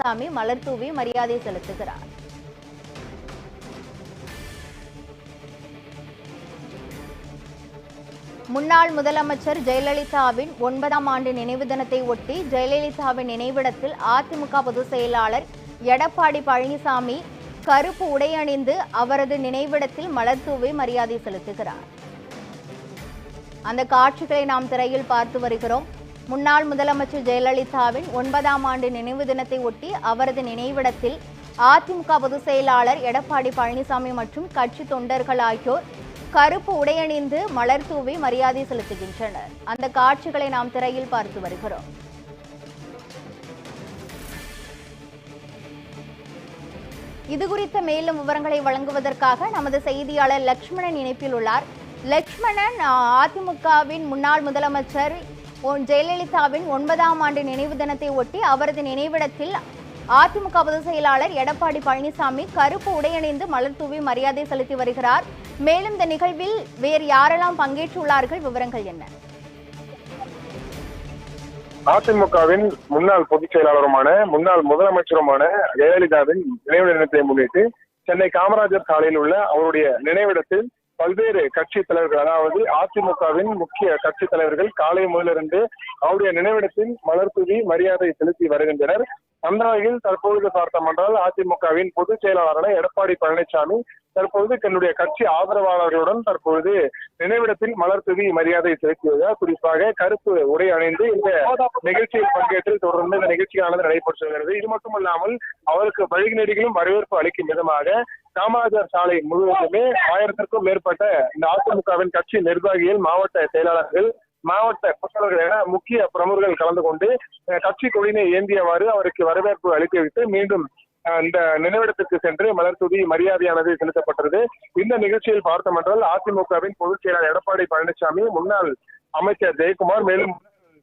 பழனிசாமி மலர் தூவி மரியாதை செலுத்துகிறார். முன்னாள் முதலமைச்சர் ஜெயலலிதாவின் ஒன்பதாம் ஆண்டு நினைவு தினத்தை ஒட்டி ஜெயலலிதாவின் நினைவிடத்தில் அதிமுக பொதுச் செயலாளர் எடப்பாடி பழனிசாமி கருப்பு உடை அணிந்து அவரது நினைவிடத்தில் மலர் தூவி மரியாதை செலுத்துகிறார். அந்த காட்சிகளை நாம் திரையில் பார்த்து வருகிறோம். முன்னாள் முதலமைச்சர் ஜெயலலிதாவின் ஒன்பதாம் ஆண்டு நினைவு தினத்தை ஒட்டி அவரது நினைவிடத்தில் அதிமுக பொதுச் செயலாளர் எடப்பாடி பழனிசாமி மற்றும் கட்சி தொண்டர்கள் ஆகியோர் கருப்பு உடையணிந்து மலர் தூவி மரியாதை செலுத்துகின்றனர். அந்த காட்சிகளை நாம் திரையில் பார்த்து வருகிறோம். இது குறித்த மேலும் விவரங்களை வழங்குவதற்காக நமது செய்தியாளர் லக்ஷ்மணன் இணைப்பில் உள்ளார். லக்ஷ்மணன் அதிமுகவின் முன்னாள் முதலமைச்சர் ஜெயலலிதாவின் ஒன்பதாம் ஆண்டு நினைவு தினத்தை ஒட்டி அவரது நினைவிடத்தில் அதிமுக பொதுச் செயலாளர் எடப்பாடி பழனிசாமி கருப்பு உடையணிந்து மலர் தூவி மரியாதை செலுத்தி வருகிறார். மேலும் இந்த நிகழ்வில் வேறு யாரெல்லாம் பங்கேற்றுள்ளார்கள்? விவரங்கள் என்ன? அதிமுகவின் முன்னாள் பொதுச் செயலாளருமான முன்னாள் முதலமைச்சருமான ஜெயலலிதாவின் நினைவு தினத்தை முன்னிட்டு சென்னை காமராஜர் சாலையில் உள்ள அவருடைய நினைவிடத்தில் பல்வேறு கட்சி தலைவர்கள் அதாவது அதிமுகவின் முக்கிய கட்சி தலைவர்கள் காலை முதலிருந்து அவருடைய நினைவிடத்தில் மலர் தூவி மரியாதை செலுத்தி வருகின்றனர். அந்த வகையில் தற்பொழுது பார்த்தோமென்றால் அதிமுகவின் பொதுச் செயலாளரான எடப்பாடி பழனிசாமி தற்பொழுது தன்னுடைய கட்சி ஆதரவாளர்களுடன் தற்பொழுது நினைவிடத்தில் மலர் தூவி மரியாதை செலுத்தியதாக குறிப்பாக கருப்பு உடை அணிந்து இந்த நிகழ்ச்சியில் பங்கேற்று தொடர்ந்து இந்த நிகழ்ச்சியானது நடைபெற்று வருகிறது இது மட்டுமல்லாமல் அவருக்கு வழி வரவேற்பு அளிக்கும் விதமாக காமராஜர் சாலை முழுவதுமே ஆயிரத்திற்கும் மேற்பட்ட இந்த அதிமுகவின் கட்சி நிர்வாகிகள் மாவட்ட செயலாளர்கள் மாவட்ட பொறுப்பாளர்கள் முக்கிய பிரமுகர்கள் கலந்து கொண்டு கட்சி கொடியினை ஏந்தியவாறு அவருக்கு வரவேற்பு அளித்துவிட்டு மீண்டும் இந்த நினைவிடத்திற்கு சென்று மலர்தூவி மரியாதையானது செலுத்தப்பட்டது. இந்த நிகழ்ச்சியில் பார்த்தோம் என்றால் அதிமுகவின் பொதுச் செயலாளர் எடப்பாடி பழனிசாமி முன்னாள் அமைச்சர் ஜெயக்குமார் மேலும்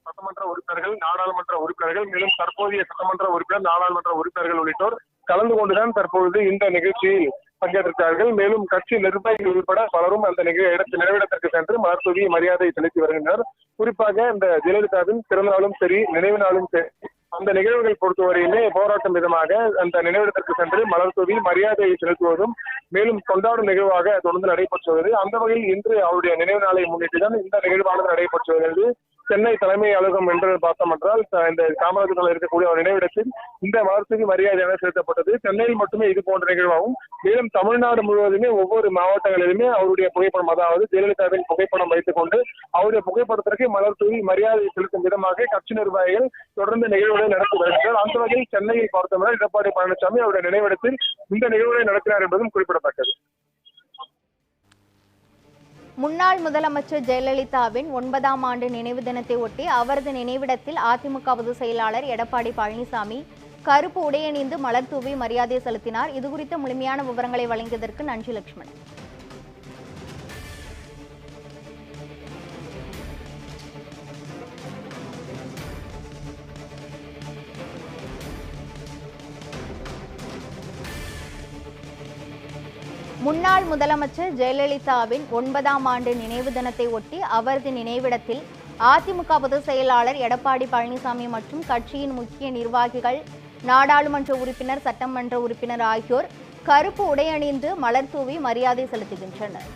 சட்டமன்ற உறுப்பினர்கள் நாடாளுமன்ற உறுப்பினர்கள் மேலும் தற்போதைய சட்டமன்ற உறுப்பினர் நாடாளுமன்ற உறுப்பினர்கள் உள்ளிட்டோர் கலந்து கொண்டுதான் தற்பொழுது இந்த நிகழ்ச்சியில் பங்கேற்றிருக்கிறார்கள். மேலும் கட்சி நிர்வாகிகள் உட்பட பலரும் அந்த இடத்து நினைவிடத்திற்கு சென்று மலர் மரியாதை செலுத்தி வருகின்றனர். குறிப்பாக இந்த ஜெயலலிதாவின் பிறந்த நாளும் சரி நினைவு நாளும் சரி அந்த நிகழ்வுகள் பொறுத்தவரையிலே போராட்டம் விதமாக அந்த நினைவிடத்திற்கு சென்று மலர் தூவி மரியாதையை செலுத்துவதும் மேலும் கொண்டாடும் நிகழ்வாக தொடர்ந்து நடைபெற்று வருகிறது. அந்த வகையில் இன்று அவருடைய நினைவு நாளை முன்னிட்டு தான் இந்த நிகழ்வானது நடைபெற்று வருகிறது. சென்னை தலைமை அலுவலகம் என்று பார்த்தோம் என்றால் இந்த காமராஜர் இருக்கக்கூடிய ஒரு நினைவிடத்தில் இந்த மலர்த்துக்கு மரியாதையாக செலுத்தப்பட்டது. சென்னையில் மட்டுமே இது போன்ற நிகழ்வாகும். மேலும் தமிழ்நாடு முழுவதுமே ஒவ்வொரு மாவட்டங்களிலுமே அவருடைய புகைப்படம் அதாவது ஜெயலலிதாவின் புகைப்படம் வைத்துக் கொண்டு அவருடைய புகைப்படத்திற்கு மலர் தூவி மரியாதை செலுத்தும் விதமாக கட்சி நிர்வாகிகள் தொடர்ந்து நிகழ்வுகளை நடத்தி வருகின்றனர் அந்த வகையில் சென்னையில் பார்த்தோம்னா எடப்பாடி பழனிசாமி அவருடைய நினைவிடத்தில் இந்த நிகழ்வுகளை நடத்தினார் என்பதும் குறிப்பிடத்தக்கது. முன்னாள் முதலமைச்சர் ஜெயலலிதாவின் ஒன்பதாம் ஆண்டு நினைவு தினத்தை ஒட்டி அவரது நினைவிடத்தில் அதிமுக பொதுச் செயலாளர் எடப்பாடி பழனிசாமி கருப்பு உடையணிந்து மலர் தூவி மரியாதை செலுத்தினார். இது குறித்த முழுமையான விவரங்களை வழங்கியதற்கு நன்றி லட்சுமணன். முன்னாள் முதலமைச்சர் ஜெயலலிதாவின் ஒன்பதாம் ஆண்டு நினைவு தினத்தை ஒட்டி அவரது நினைவிடத்தில் அதிமுக பொதுச் செயலாளர் எடப்பாடி பழனிசாமி மற்றும் கட்சியின் முக்கிய நிர்வாகிகள் நாடாளுமன்ற உறுப்பினர் சட்டமன்ற உறுப்பினர் ஆகியோர் கருப்பு உடை அணிந்து மலர் தூவி மரியாதை செலுத்துகின்றனர்.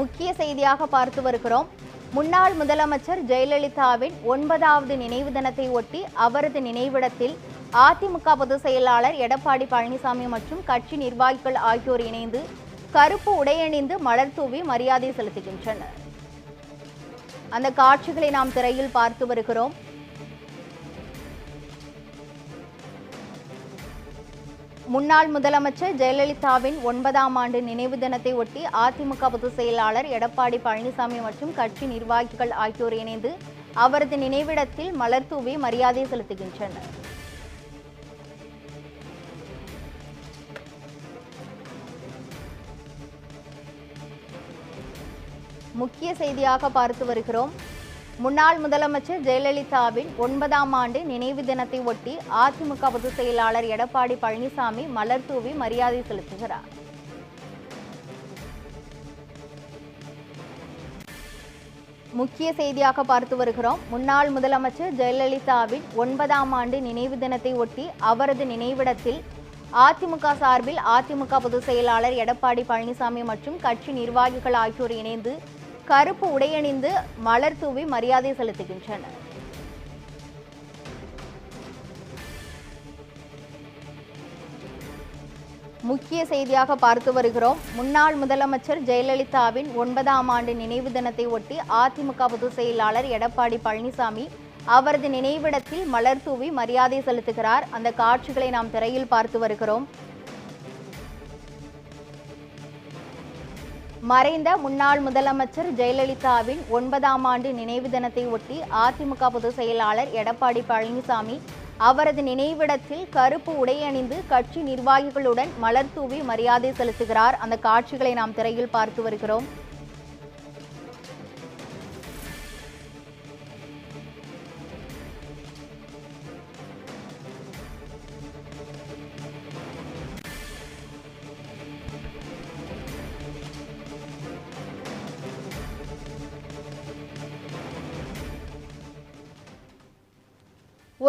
முக்கிய செய்தியாக பார்த்து வருகிறோம். முன்னாள் முதலமைச்சர் ஜெயலலிதாவின் ஒன்பதாவது நினைவு தினத்தை ஒட்டி அவரது நினைவிடத்தில் அதிமுக பொதுச் செயலாளர் எடப்பாடி பழனிசாமி மற்றும் கட்சி நிர்வாகிகள் ஆகியோர் இணைந்து கருப்பு உடையணிந்து மலர் தூவி மரியாதை செலுத்துகின்றனர். அந்த காட்சிகளை நாம் திரையில் பார்த்து வருகிறோம். முன்னாள் முதலமைச்சர் ஜெயலலிதாவின் ஒன்பதாம் ஆண்டு நினைவு தினத்தை ஒட்டி அதிமுக பொதுச் செயலாளர் எடப்பாடி பழனிசாமி மற்றும் கட்சி நிர்வாகிகள் ஆகியோர் இணைந்து அவரது நினைவிடத்தில் மலர் தூவி மரியாதை செலுத்துகின்றனர். முக்கிய செய்தியாக பார்த்து வருகிறோம். முன்னாள் முதலமைச்சர் ஜெயலலிதாவின் ஒன்பதாம் ஆண்டு நினைவு தினத்தை ஒட்டி அதிமுக பொதுச் செயலாளர் எடப்பாடி பழனிசாமி மலர் தூவி மரியாதை செலுத்துகிறார். முக்கிய செய்தியாக பார்த்து வருகிறோம். முன்னாள் முதலமைச்சர் ஜெயலலிதாவின் ஒன்பதாம் ஆண்டு நினைவு தினத்தை ஒட்டி அவரது நினைவிடத்தில் அதிமுக சார்பில் அதிமுக பொதுச் செயலாளர் எடப்பாடி பழனிசாமி மற்றும் கட்சி நிர்வாகிகள் ஆகியோர் இணைந்து கருப்பு உடையணிந்து மலர் தூவி மரியாதை செலுத்துகின்றனர். முக்கிய செய்தியாக பார்த்து வருகிறோம். முன்னாள் முதலமைச்சர் ஜெயலலிதாவின் ஒன்பதாம் ஆண்டு நினைவு தினத்தை ஒட்டி அதிமுக பொதுச் செயலாளர் எடப்பாடி பழனிசாமி அவரது நினைவிடத்தில் மலர் தூவி மரியாதை செலுத்துகிறார். அந்த காட்சிகளை நாம் திரையில் பார்த்து வருகிறோம். மறைந்த முன்னாள் முதலமைச்சர் ஜெயலலிதாவின் ஒன்பதாம் ஆண்டு நினைவு தினத்தை ஒட்டி அதிமுக பொதுச் செயலாளர் எடப்பாடி பழனிசாமி அவரது நினைவிடத்தில் கருப்பு உடை அணிந்து கட்சி நிர்வாகிகளுடன் மலர் தூவி மரியாதை செலுத்துகிறார். அந்த காட்சிகளை நாம் திரையில் பார்த்து வருகிறோம்.